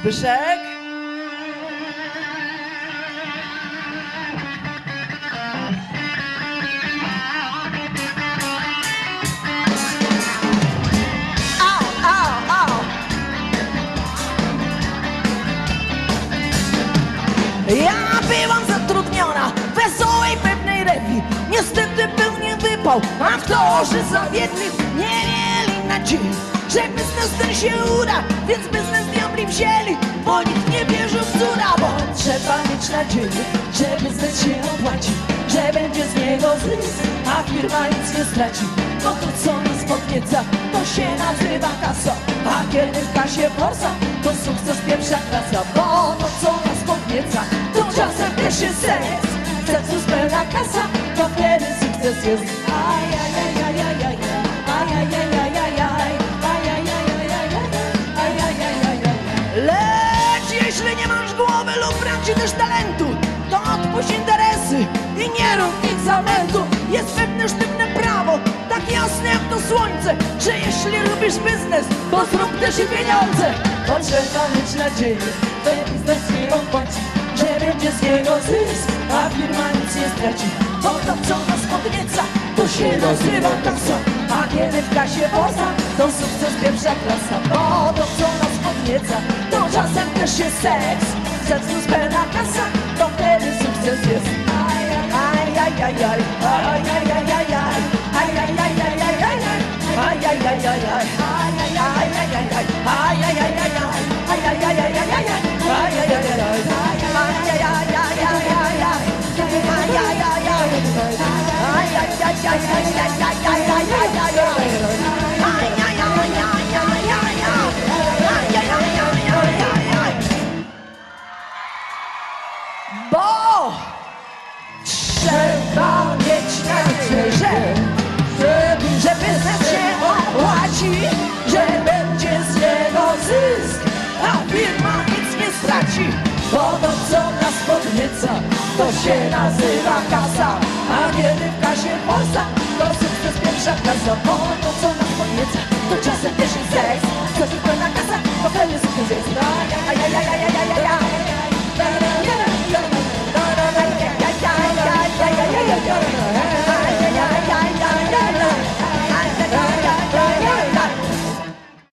Zbyszek? Ja byłam zatrudniona w wesołej pewnej rewi Niestety był nie wypał, aktorzy zawiedli Nie mieli nadziei, że biznes ten się uda Więc biznes diabli wzięli, bo nikt nie wierzył w córa. Bo trzeba mieć nadzieję, że biznes się opłaci Że będzie z niego zysk, a firma nic nie straci. Bo to co nas podnieca, to się nazywa kasa A kiedy w kasie forsa, to sukces pierwsza klasa Bo to co nas podnieca, to czasem też jest sens. Sukces pełna kasa, to wtedy sukces jest głowy lub brak ci też talentu. To odpuść interesy i nie rób nic zamętu Jest pewne sztywne prawo, tak jasne jak to słońce Że jeśli lubisz biznes, to zrób też i pieniądze. Potrzeba mieć nadzieję, że biznes nie opłaci Że będzie z niego zysk, a firma nic nie straci. Bo to co nas podnieca, to się nazywa kasa A kiedy w kasie poza, to sukces pierwsza klasa. Bo to co nas podnieca, to czasem też jest seks Seks plus pełna kasa, to wtedy sukces jest Ajajajajaj, ajajajajaj, Bo trzeba mieć nadzieję, żeby, że biznes się opłaci, że będzie z niego zysk, a firma nic nie straci. Bo to, co nas podnieca, to się nazywa kasa, a kiedy w kasie poza, to sukces pierwsza kasa. Bo to, co nas podnieca, to czasem pierwszy seks, to tylko na kasa, bo wtedy sukces jest na